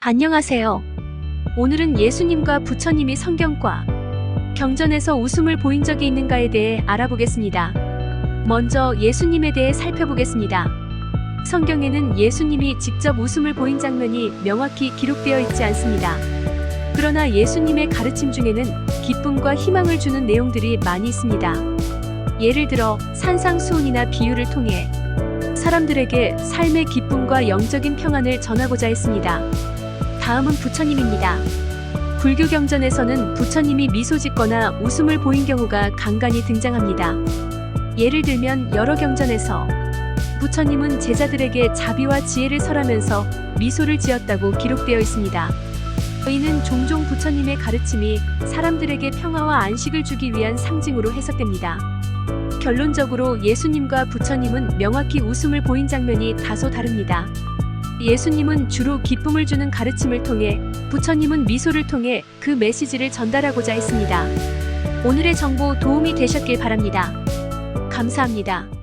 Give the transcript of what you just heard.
안녕하세요. 오늘은 예수님과 부처님이 성경과 경전에서 웃음을 보인 적이 있는가에 대해 알아보겠습니다. 먼저 예수님에 대해 살펴보겠습니다. 성경에는 예수님이 직접 웃음을 보인 장면이 명확히 기록되어 있지 않습니다. 그러나 예수님의 가르침 중에는 기쁨과 희망을 주는 내용들이 많이 있습니다. 예를 들어 산상수훈이나 비유를 통해 사람들에게 삶의 기쁨과 영적인 평안을 전하고자 했습니다. 다음은 부처님입니다. 불교 경전에서는 부처님이 미소 짓거나 웃음을 보인 경우가 간간히 등장합니다. 예를 들면 여러 경전에서 부처님은 제자들에게 자비와 지혜를 설하면서 미소를 지었다고 기록되어 있습니다. 저희는 종종 부처님의 가르침이 사람들에게 평화와 안식을 주기 위한 상징으로 해석됩니다. 결론적으로 예수님과 부처님은 명확히 웃음을 보인 장면이 다소 다릅니다. 예수님은 주로 기쁨을 주는 가르침을 통해 부처님은 미소를 통해 그 메시지를 전달하고자 했습니다. 오늘의 정보 도움이 되셨길 바랍니다. 감사합니다.